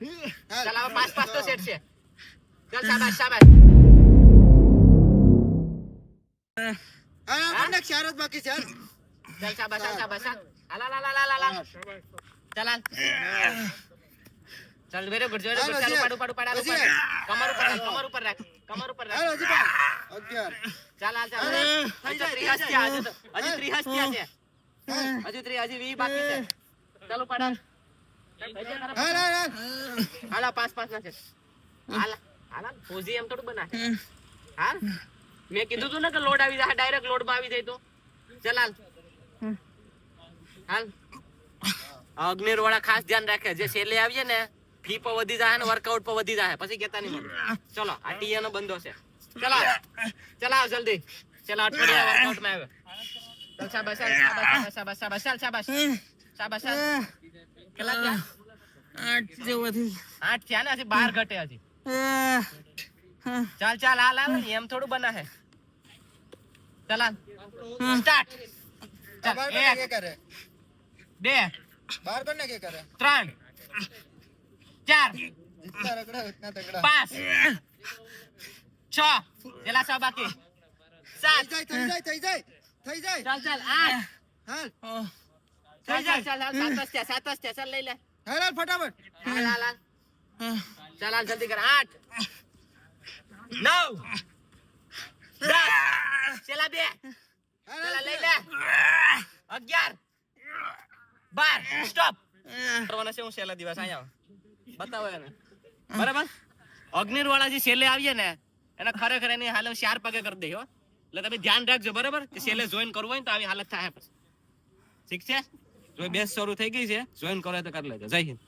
ચાલ હવે પાંચ પાંચ તો સેટ છે. ચાલ શાબાશ શાબાશ. હા? બંને ચાર જ બાકી છે. ચાલ શાબાશ શાબાશ હાલ હાલ હાલ હાલ હાલ. ચાલ હાલ. ચાલ વેરી ગુડ વેરી ગુડ ચાલ ઉપાડ ઉપાડ હાલ, ઉપાડ. કમર ઉપર રાખ કમર ઉપર રાખ કમર ઉપર રાખ. હાલ, હજી પાંચ. અગિયાર. ચાલ હાલ ચાલ. હજી તો ત્રીસ થયા, હજી તો- હજી ત્રીસ થયા છે. હાલ, હજી બાકી છે. ચાલ હાલ, પાંચ પાંચ ના છે હાલ હાલ ફોજી એમ થોડું બના હાલ. મેં કીધું તું ને કે લોડ આવી જાય ડાયરેક્ટ લોડમાં આવી જાય તો. ચાલ હાલ. હાલ. અગ્નિર વાળા ખાસ ધ્યાન રાખે. જે છેલ્લે આવીએ ને ફી પર વધી જાય ને વર્કઆઉટ પર વધી જાય પછી કેતા નહીં ચલો આ ટીએ નો બંધો છે. ચલો ચલાવ જલ્દી. ચલો અઠવાડિયા વર્કઆઉટમાં આવે. ચાલ શાબાશ ચાલ શાબાશ શાબાશ શાબાશ ચાલ શાબાશ. શાબાશ ચાલ કેટલા આઠ જેવાથી. આઠ થયા ને હજી બાર ઘટે હજી. ચાલ ચાલ હાલ હાલ એમ થોડું બના હે ચાલ હાલ. સ્ટાર્ટ. આ ચાલ એક કે કરે? બે બાર બને કે કરે? ત્રણ ચાર જીતના રગડા, ઉતના તગડા. પાંચ છ. પેલા છ બાકી. સાત. થઈ જાય, થઈ જાય, થઈ જાય, થઈ જાય. ચાલ ચાલ આઠ. હાલ, ચાલ ચાલ ચાલ હાલ સાત જ થયા સાત જ થયા ચાલ લઈ લે. હાલ, હાલ, ફટાફટ. હાલ હાલ હાલ ચાલ હાલ જલ્દી કર. આઠ નવ દસ. છેલ્લા બે. હાલ, લઈ લે. અગિયાર. બાર. સ્ટોપ. કરવાના છે હું છેલ્લા દિવસ અહીંયા. બતાવો એને. બરાબર? અગ્નિર વાળા જે છેલ્લે આવીએ ને એને ખરેખર એની હાલ ચાર પગે કરી દઈએ એટલે તમે ધ્યાન રાખજો બરાબર? કે છેલ્લે જોઈન કરવું હોય ને તો આવી હાલત થાય પછી. ઠીક છે? જો બેસ શરૂ થઈ ગઈ છે જોઈન કરો તો કરી લેજો. જય હિન્દ.